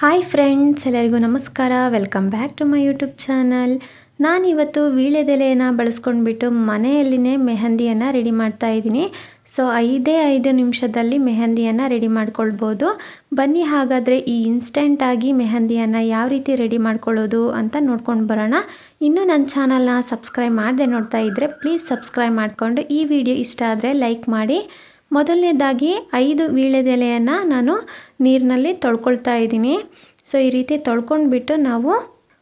Hi friends, ಎಲ್ಲರಿಗೂ ನಮಸ್ಕಾರ. Welcome back to my YouTube channel. ನಾನಿವತ್ತು ವೀಳ್ಯದೆಲೆಯನ್ನು ಬಳಸ್ಕೊಂಡ್ಬಿಟ್ಟು ಮನೆಯಲ್ಲಿನೇ ಮೆಹಂದಿಯನ್ನು ರೆಡಿ ಮಾಡ್ತಾ ಇದ್ದೀನಿ. ಸೊ, ಐದೇ ಐದು ನಿಮಿಷದಲ್ಲಿ ಮೆಹಂದಿಯನ್ನು ರೆಡಿ ಮಾಡ್ಕೊಳ್ಬೋದು. ಬನ್ನಿ ಹಾಗಾದರೆ ಈ ಇನ್ಸ್ಟೆಂಟಾಗಿ ಮೆಹಂದಿಯನ್ನು ಯಾವ ರೀತಿ ರೆಡಿ ಮಾಡ್ಕೊಳ್ಳೋದು ಅಂತ ನೋಡ್ಕೊಂಡು ಬರೋಣ. ಇನ್ನೂ ನನ್ನ ಚಾನಲ್ನ ಸಬ್ಸ್ಕ್ರೈಬ್ ಮಾಡದೆ ನೋಡ್ತಾ ಇದ್ದರೆ ಪ್ಲೀಸ್ ಸಬ್ಸ್ಕ್ರೈಬ್ ಮಾಡಿಕೊಂಡು ಈ ವಿಡಿಯೋ ಇಷ್ಟ ಆದರೆ ಲೈಕ್ ಮಾಡಿ. ಮೊದಲನೇದಾಗಿ ಐದು ವೀಳ್ಯದೆಲೆಯನ್ನು ನಾನು ನೀರಿನಲ್ಲಿ ತೊಳ್ಕೊಳ್ತಾ ಇದ್ದೀನಿ. ಸೊ, ಈ ರೀತಿ ತೊಳ್ಕೊಂಡ್ಬಿಟ್ಟು ನಾವು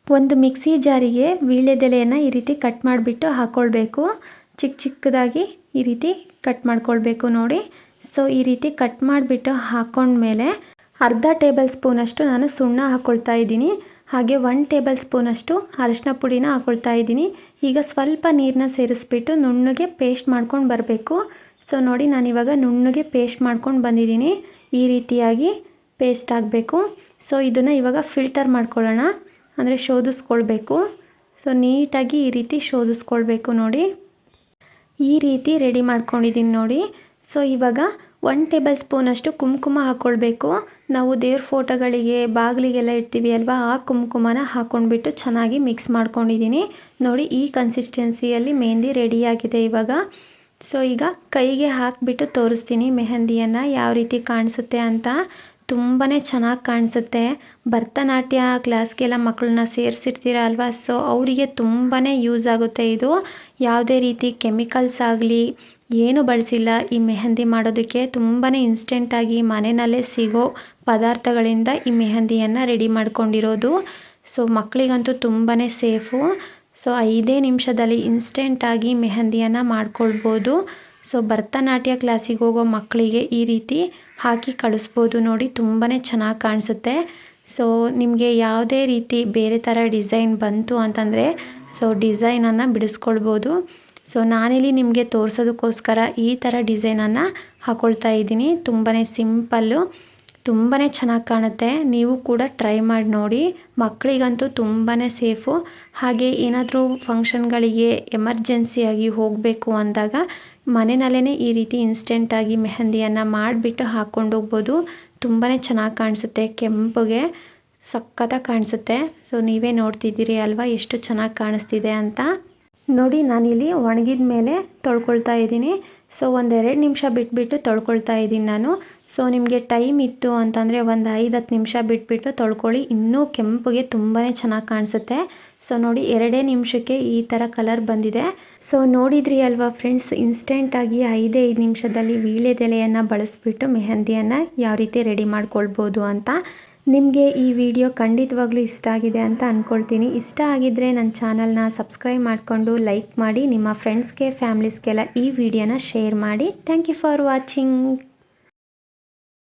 ಒಂದು ಮಿಕ್ಸಿ ಜಾರಿಗೆ ವೀಳ್ಯದೆಲೆಯನ್ನು ಈ ರೀತಿ ಕಟ್ ಮಾಡಿಬಿಟ್ಟು ಹಾಕ್ಕೊಳ್ಬೇಕು ಚಿಕ್ಕ ಚಿಕ್ಕದಾಗಿ ಈ ರೀತಿ ಕಟ್ ಮಾಡ್ಕೊಳ್ಬೇಕು ನೋಡಿ. ಸೊ, ಈ ರೀತಿ ಕಟ್ ಮಾಡಿಬಿಟ್ಟು ಹಾಕ್ಕೊಂಡ್ಮೇಲೆ ಅರ್ಧ ಟೇಬಲ್ ಸ್ಪೂನಷ್ಟು ನಾನು ಸುಣ್ಣ ಹಾಕ್ಕೊಳ್ತಾ ಇದ್ದೀನಿ. ಹಾಗೆ ಒನ್ ಟೇಬಲ್ ಸ್ಪೂನಷ್ಟು ಅರಶಿನ ಪುಡಿನ ಹಾಕ್ಕೊಳ್ತಾ ಇದ್ದೀನಿ. ಈಗ ಸ್ವಲ್ಪ ನೀರನ್ನ ಸೇರಿಸ್ಬಿಟ್ಟು ನುಣ್ಣಗೆ ಪೇಸ್ಟ್ ಮಾಡ್ಕೊಂಡು ಬರಬೇಕು. ಸೊ ನೋಡಿ ನಾನು ಇವಾಗ ನುಣ್ಣಗೆ ಪೇಸ್ಟ್ ಮಾಡ್ಕೊಂಡು ಬಂದಿದ್ದೀನಿ. ಈ ರೀತಿಯಾಗಿ ಪೇಸ್ಟ್ ಆಗಬೇಕು. ಸೊ ಇದನ್ನು ಇವಾಗ ಫಿಲ್ಟರ್ ಮಾಡ್ಕೊಳ್ಳೋಣ. ಅಂದರೆ ಶೋಧಿಸ್ಕೊಳ್ಬೇಕು. ಸೊ ನೀಟಾಗಿ ಈ ರೀತಿ ಶೋಧಿಸ್ಕೊಳ್ಬೇಕು ನೋಡಿ. ಈ ರೀತಿ ರೆಡಿ ಮಾಡ್ಕೊಂಡಿದ್ದೀನಿ ನೋಡಿ. ಸೊ ಇವಾಗ ಒನ್ ಟೇಬಲ್ ಸ್ಪೂನಷ್ಟು ಕುಂಕುಮ ಹಾಕ್ಕೊಳ್ಬೇಕು ನಾವು ದೇವ್ರ ಫೋಟೋಗಳಿಗೆ ಬಾಗಿಲಿಗೆಲ್ಲ ಇಡ್ತೀವಿ ಅಲ್ವಾ, ಆ ಕುಂಕುಮನ ಹಾಕ್ಕೊಂಡ್ಬಿಟ್ಟು ಚೆನ್ನಾಗಿ ಮಿಕ್ಸ್ ಮಾಡ್ಕೊಂಡಿದ್ದೀನಿ. ನೋಡಿ ಈ ಕನ್ಸಿಸ್ಟೆನ್ಸಿಯಲ್ಲಿ ಮೆಹಂದಿ ರೆಡಿಯಾಗಿದೆ ಇವಾಗ. ಸೊ ಈಗ ಕೈಗೆ ಹಾಕಿಬಿಟ್ಟು ತೋರಿಸ್ತೀನಿ, ಮೆಹಂದಿಯನ್ನು ಯಾವ ರೀತಿ ಕಾಣಿಸುತ್ತೆ ಅಂತ. ತುಂಬಾ ಚೆನ್ನಾಗಿ ಕಾಣಿಸುತ್ತೆ. ಭರತನಾಟ್ಯ ಕ್ಲಾಸ್ಗೆಲ್ಲ ಮಕ್ಕಳನ್ನ ಸೇರಿಸಿರ್ತೀರ ಅಲ್ವಾ? ಸೊ ಅವರಿಗೆ ತುಂಬಾ ಯೂಸ್ ಆಗುತ್ತೆ ಇದು. ಯಾವುದೇ ರೀತಿ ಕೆಮಿಕಲ್ಸ್ ಆಗಲಿ, ಏನು ಬಳಸಿಲ್ಲ, ಈ ಮೆಹಂದಿ ಮಾಡೋದಕ್ಕೆ ತುಂಬಾ ಇನ್ಸ್ಟೆಂಟಾಗಿ ಮನೆಯಲ್ಲೇ ಸಿಗೋ ಪದಾರ್ಥಗಳಿಂದ ಈ ಮೆಹಂದಿಯನ್ನು ರೆಡಿ ಮಾಡ್ಕೊಂಡಿರೋದು. ಸೊ ಮಕ್ಕಳಿಗಂತೂ ತುಂಬಾ ಸೇಫು ಸೊ ಐದೇ ನಿಮಿಷದಲ್ಲಿ ಇನ್ಸ್ಟೆಂಟಾಗಿ ಮೆಹಂದಿಯನ್ನು ಮಾಡ್ಕೊಳ್ಬೋದು. ಸೊ ಭರತನಾಟ್ಯ ಕ್ಲಾಸಿಗೆ ಹೋಗೋ ಮಕ್ಕಳಿಗೆ ಈ ರೀತಿ ಹಾಕಿ ಕಳಿಸ್ಬೋದು ನೋಡಿ ತುಂಬಾ ಚೆನ್ನಾಗಿ ಕಾಣಿಸುತ್ತೆ. ಸೊ ನಿಮಗೆ ಯಾವುದೇ ರೀತಿ ಬೇರೆ ಥರ ಡಿಸೈನ್ ಬಂತು ಅಂತಂದರೆ ಸೊ ಡಿಸೈನನ್ನು ಬಿಡಿಸ್ಕೊಳ್ಬೋದು. ಸೊ ನಾನಿಲ್ಲಿ ನಿಮಗೆ ತೋರಿಸೋದಕ್ಕೋಸ್ಕರ ಈ ಥರ ಡಿಸೈನನ್ನು ಹಾಕ್ಕೊಳ್ತಾ ಇದ್ದೀನಿ. ತುಂಬಾ ಸಿಂಪಲ್ಲು. ತುಂಬಾ ಚೆನ್ನಾಗಿ ಕಾಣುತ್ತೆ. ನೀವು ಕೂಡ ಟ್ರೈ ಮಾಡಿ ನೋಡಿ. ಮಕ್ಕಳಿಗಂತೂ ತುಂಬಾ ಸೇಫು ಹಾಗೆ ಏನಾದರೂ ಫಂಕ್ಷನ್ಗಳಿಗೆ ಎಮರ್ಜೆನ್ಸಿಯಾಗಿ ಹೋಗಬೇಕು ಅಂದಾಗ ಮನೆಯಲ್ಲೇ ಈ ರೀತಿ ಇನ್ಸ್ಟೆಂಟಾಗಿ ಮೆಹಂದಿಯನ್ನು ಮಾಡಿಬಿಟ್ಟು ಹಾಕ್ಕೊಂಡು ಹೋಗ್ಬೋದು. ತುಂಬಾ ಚೆನ್ನಾಗಿ ಕಾಣಿಸುತ್ತೆ ಕೆಂಪುಗೆ. ಸಖತ್ತಾಗಿ ಕಾಣಿಸುತ್ತೆ. ಸೊ ನೀವೇ ನೋಡ್ತಿದ್ದೀರಿ ಅಲ್ವಾ? ಎಷ್ಟು ಚೆನ್ನಾಗಿ ಕಾಣಿಸ್ತಿದೆ ಅಂತ. ನೋಡಿ, ನಾನಿಲ್ಲಿ ಒಣಗಿದ ಮೇಲೆ ತೊಳ್ಕೊಳ್ತಾ ಇದ್ದೀನಿ. ಸೊ, ಒಂದೆರಡು ನಿಮಿಷ ಬಿಟ್ಬಿಟ್ಟು ತೊಳ್ಕೊಳ್ತಾ ಇದ್ದೀನಿ ನಾನು. ಸೊ, ನಿಮಗೆ ಟೈಮ್ ಇತ್ತು ಅಂತಂದರೆ ಒಂದು ಐದು ಹತ್ತು ನಿಮಿಷ ಬಿಟ್ಬಿಟ್ಟು ತೊಳ್ಕೊಳ್ಳಿ. ಇನ್ನೂ ಕೆಂಪುಗೆ ತುಂಬಾ ಚೆನ್ನಾಗಿ ಕಾಣಿಸುತ್ತೆ. ಸೊ, ನೋಡಿ, ಎರಡೇ ನಿಮಿಷಕ್ಕೆ ಈ ಥರ ಕಲರ್ ಬಂದಿದೆ. ಸೊ, ನೋಡಿದ್ರಿ ಅಲ್ವಾ ಫ್ರೆಂಡ್ಸ್ ಇನ್ಸ್ಟೆಂಟಾಗಿ ಐದೇ ಐದು ನಿಮಿಷದಲ್ಲಿ ವೀಳ್ಯದೆಲೆಯನ್ನು ಬಳಸಿಬಿಟ್ಟು ಮೆಹಂದಿಯನ್ನು ಯಾವ ರೀತಿ ರೆಡಿ ಮಾಡ್ಕೊಳ್ಬೋದು ಅಂತ. ನಿಮಗೆ ಈ ವಿಡಿಯೋ ಖಂಡಿತವಾಗ್ಲೂ ಇಷ್ಟ ಆಗಿದೆ ಅಂತ ಅಂದ್ಕೊಳ್ತೀನಿ ಇಷ್ಟ ಆಗಿದ್ದರೆ ನನ್ನ ಚಾನಲ್ನ ಸಬ್ಸ್ಕ್ರೈಬ್ ಮಾಡಿಕೊಂಡು ಲೈಕ್ ಮಾಡಿ, ನಿಮ್ಮ ಫ್ರೆಂಡ್ಸ್ಗೆ ಫ್ಯಾಮ್ಲೀಸ್ಗೆಲ್ಲ ಈ ವಿಡಿಯೋನ ಶೇರ್ ಮಾಡಿ. Thank you for watching